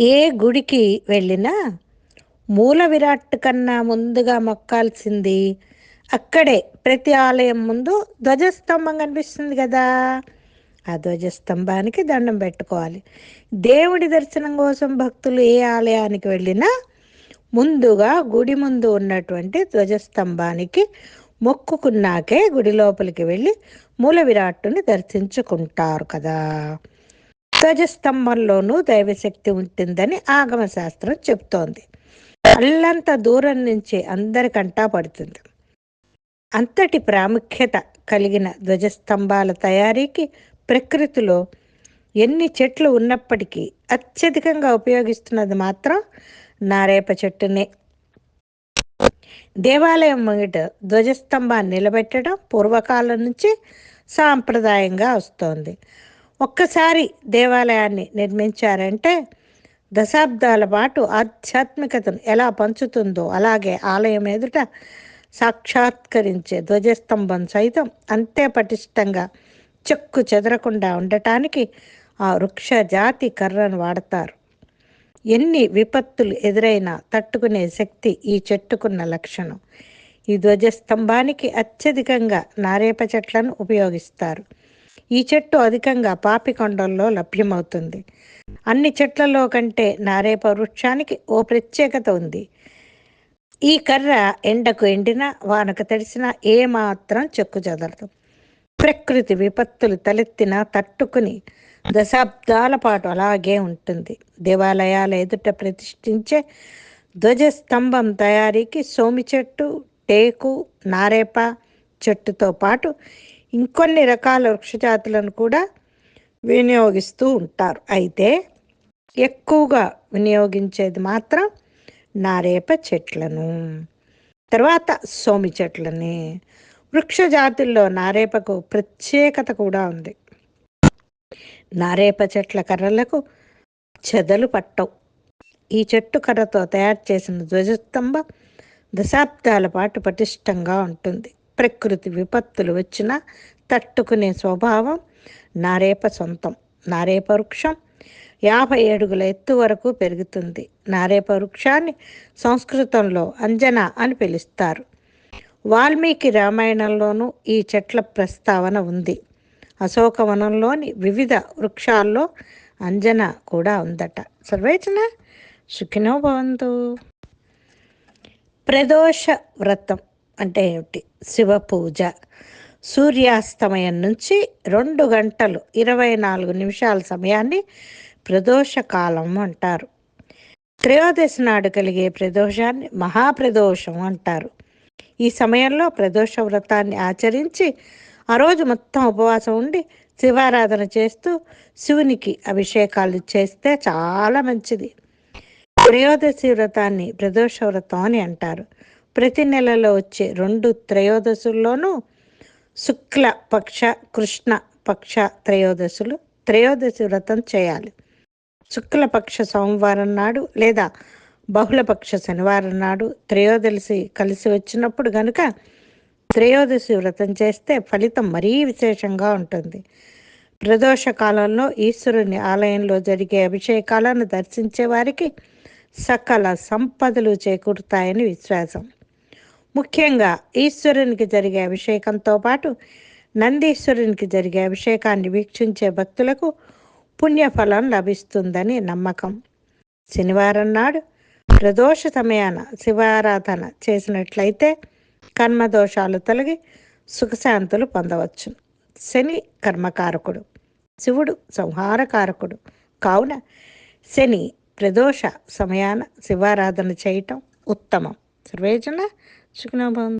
ఏ గుడికి వెళ్ళినా మూల విరాట్ కన్నా ముందుగా మొక్కాల్సింది అక్కడే ప్రతి ఆలయం ముందు ధ్వజస్తంభం కనిపిస్తుంది కదా. ఆ ధ్వజస్తంభానికి దండం పెట్టుకోవాలి. దేవుడి దర్శనం కోసం భక్తులు ఏ ఆలయానికి వెళ్ళినా ముందుగా గుడి ముందు ఉన్నటువంటి ధ్వజస్తంభానికి మొక్కుకున్నాకే గుడి లోపలికి వెళ్ళి మూల విరాట్టుని దర్శించుకుంటారు కదా. ధ్వజస్తంభంలోనూ దైవశక్తి ఉంటుందని ఆగమ శాస్త్రం చెప్తోంది అల్లంత దూరం నుంచి అందరికంటా పడుతుంది. అంతటి ప్రాముఖ్యత కలిగిన ధ్వజస్తంభాల తయారీకి ప్రకృతిలో ఎన్ని చెట్లు ఉన్నప్పటికీ అత్యధికంగా ఉపయోగిస్తున్నది మాత్రం నారేప చెట్టునే. దేవాలయం ముంగిట ధ్వజస్తంభాన్ని నిలబెట్టడం పూర్వకాలం నుంచి సాంప్రదాయంగా వస్తోంది. ఒక్కసారి దేవాలయాన్ని నిర్మించారంటే దశాబ్దాల పాటు ఆధ్యాత్మికతను ఎలా పంచుతుందో అలాగే ఆలయం ఎదుట సాక్షాత్కరించే ధ్వజస్తంభం సైతం అంతే పటిష్టంగా చెక్కు చెదరకుండా ఉండటానికి ఆ వృక్ష జాతి కర్రను వాడతారు. ఎన్ని విపత్తులు ఎదురైనా తట్టుకునే శక్తి ఈ చెట్టుకున్న లక్షణం. ఈ ధ్వజస్తంభానికి అత్యధికంగా నారేప చెట్లను ఉపయోగిస్తారు. ఈ చెట్టు అధికంగా పాపికొండల్లో లభ్యమవుతుంది. అన్ని చెట్లలో కంటే నారేప వృక్షానికి ఓ ప్రత్యేకత ఉంది. ఈ కర్ర ఎండకు ఎండినా వానకు తడిసినా ఏమాత్రం చెక్కు చెదరదు. ప్రకృతి విపత్తులు తలెత్తినా తట్టుకుని దశాబ్దాల పాటు అలాగే ఉంటుంది. దేవాలయాల ఎదుట ప్రతిష్ఠించే ధ్వజస్తంభం తయారీకి సోమి చెట్టు టేకు నారేప చెట్టుతో పాటు ఇంకొన్ని రకాల వృక్షజాతులను కూడా వినియోగిస్తూ ఉంటారు. అయితే ఎక్కువగా వినియోగించేది మాత్రం నారేప చెట్లను. తర్వాత సోమి చెట్లని. వృక్ష జాతుల్లో నారేపకు ప్రత్యేకత కూడా ఉంది. నారేప చెట్ల కర్రలకు చెదలు పట్టవు. ఈ చెట్టు కర్రతో తయారు చేసిన ధ్వజస్తంభం దశాబ్దాల పాటు పటిష్టంగా ఉంటుంది. ప్రకృతి విపత్తులు వచ్చినా తట్టుకునే స్వభావం నారేప సొంతం నారేప వృక్షం. యాభై అడుగుల ఎత్తు వరకు పెరుగుతుంది. నారేప వృక్షాన్ని సంస్కృతంలో అంజన అని పిలుస్తారు. వాల్మీకి రామాయణంలోనూ ఈ చెట్ల ప్రస్తావన ఉంది. అశోకవనంలోని వివిధ వృక్షాల్లో అంజన కూడా ఉందట. సర్వేచన సుఖినో భవంతు. ప్రదోష వ్రతం. అంటే ఏమిటి? శివ పూజ. సూర్యాస్తమయం నుంచి రెండు గంటలు ఇరవై నాలుగు నిమిషాల సమయాన్ని ప్రదోషకాలం అంటారు. త్రయోదశి నాడు కలిగే ప్రదోషాన్ని మహాప్రదోషం అంటారు. ఈ సమయంలో ప్రదోష వ్రతాన్ని ఆచరించి ఆ రోజు మొత్తం ఉపవాసం ఉండి శివారాధన చేస్తూ శివునికి అభిషేకాలు చేస్తే చాలా మంచిది. త్రయోదశి వ్రతాన్ని ప్రదోష వ్రతం అని అంటారు. ప్రతి నెలలో వచ్చే రెండు త్రయోదశుల్లోనూ శుక్ల పక్ష కృష్ణ పక్ష త్రయోదశులు త్రయోదశి వ్రతం చేయాలి. శుక్లపక్ష సోమవారం నాడు లేదా బహుళపక్ష శనివారం నాడు త్రయోదశి కలిసి వచ్చినప్పుడు గనుక త్రయోదశి వ్రతం చేస్తే ఫలితం మరీ విశేషంగా ఉంటుంది. ప్రదోష కాలంలో ఈశ్వరుని ఆలయంలో జరిగే అభిషేకాలను దర్శించే వారికి సకల సంపదలు చేకూరుతాయని విశ్వాసం. ముఖ్యంగా ఈశ్వరునికి జరిగే అభిషేకంతో పాటు నందీశ్వరునికి జరిగే అభిషేకాన్ని వీక్షించే భక్తులకు పుణ్యఫలం లభిస్తుందని నమ్మకం. శనివారం నాడు ప్రదోష సమయాన శివారాధన చేసినట్లయితే కర్మదోషాలు తొలగి సుఖశాంతులు పొందవచ్చు. శని కర్మకారకుడు శివుడు సంహారకారకుడు. కావున శని ప్రదోష సమయాన శివారాధన చేయటం ఉత్తమం. సర్వేజన సుఖనోభవం